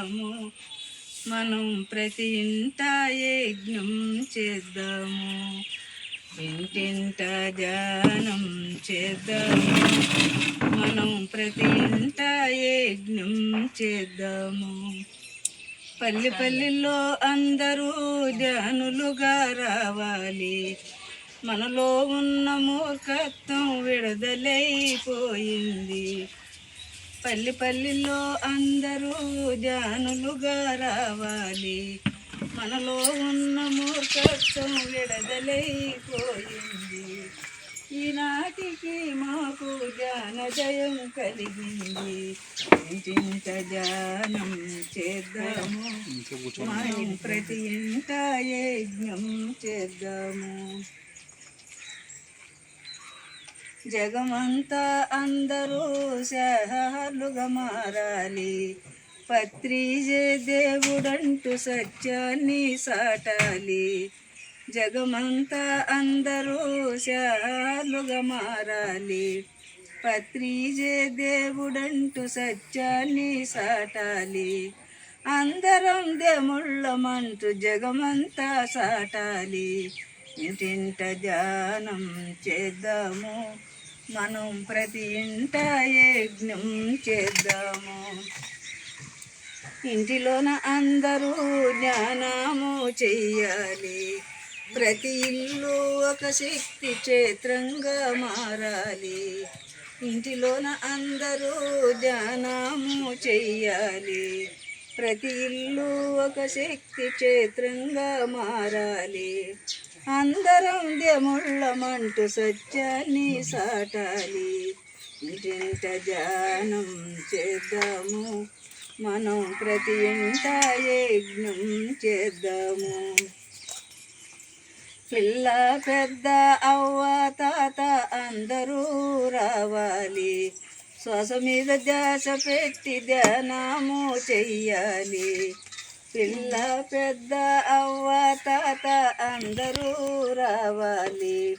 చేద్దాము. మనం ప్రతి ఇంట యజ్ఞం చేద్దాము. ఇంటింట ధ్యానం చేద్దాము. మనం ప్రతి ఇంట యజ్ఞం చేద్దాము. పల్లె పల్లెల్లో అందరూ ధ్యానులుగా రావాలి. మనలో ఉన్న మూర్ఖత్వం విడుదలైపోయింది. పల్లె పల్లెల్లో అందరూ ధ్యానులుగా రావాలి. మనలో ఉన్న మూర్ఖత్వం విడుదలైపోయింది. ఈనాటికి మాకు జ్ఞానోదయం కలిగింది. ఇంటింట ధ్యానం చేద్దాము. మనం ప్రతి ఇంట యజ్ఞం చేద్దాము. జగమంతా అందరూ సహాలుగా మారాలి పత్రిజే దేవుడంటూ సత్యాన్ని సాటాలి. జగమంతా అందరూ శాలుగా మారాలి పత్రిజే దేవుడంటూ సత్యాన్ని సాటాలి. అందరం దేముళ్ళమంటూ జగమంతా సాటాలి. ఇంటింట ధ్యానం చేద్దాము. మనం ప్రతి ఇంట యజ్ఞం చేద్దాము. ఇంటిలోన అందరూ జ్ఞానము చెయ్యాలి. ప్రతి ఇల్లు ఒక శక్తి క్షేత్రంగా మారాలి. ఇంటిలోన అందరూ ధ్యానము చెయ్యాలి. ప్రతి ఇల్లు ఒక శక్తి క్షేత్రంగా మారాలి. అందరం దెముళ్ళమంటూ సత్యాన్ని సాటాలి. ఇంటింట ధ్యానం చేద్దాము. మనం ప్రతి ఇంట యజ్ఞం చేద్దాము. పిల్ల పెద్ద అవ్వ తాత అందరూ రావాలి. శ్వాస మీద ధ్యాస పెట్టి ధ్యానము చెయ్యాలి. పిల్ల పెద్ద అవ్వ తాత అందరూ రావాలి.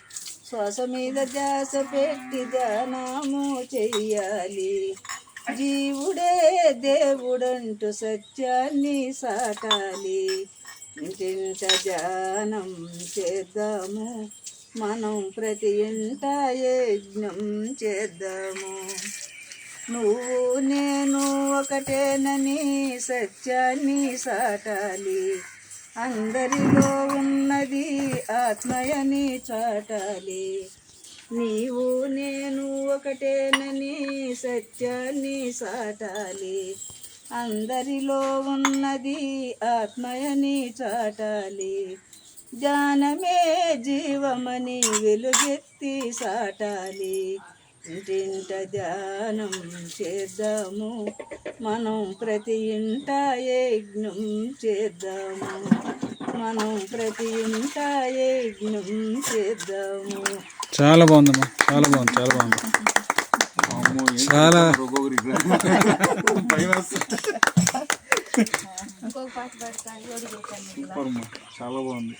శ్వాస మీద జాస పెట్టి ధ్యానము చెయ్యాలి. జీవుడే దేవుడంటూ సత్యాన్ని సాటాలి. ఇంటింట ధ్యానం చేద్దాము. మనం ప్రతి ఇంట యజ్ఞం చేద్దాము. నువ్వు నేను ఒకటేనని సత్యాన్ని సాటాలి. అందరిలో ఉన్నది ఆత్మయని చాటాలి. నీవు నేను ఒకటేనని సత్యాన్ని సాటాలి. అందరిలో ఉన్నది ఆత్మయని చాటాలి. జ్ఞానమే జీవమని వెలుగెత్తి సాటాలి. ఇంటింట ధ్యానం చేద్దాము. మనం ప్రతి ఇంట యజ్ఞం చేద్దాము. మనం ప్రతి ఇంట యజ్ఞం చేద్దాము. చాలా బాగుందమ్మా చాలా బాగుంది చాలా బాగుంది. చాలా చాలా బాగుంది.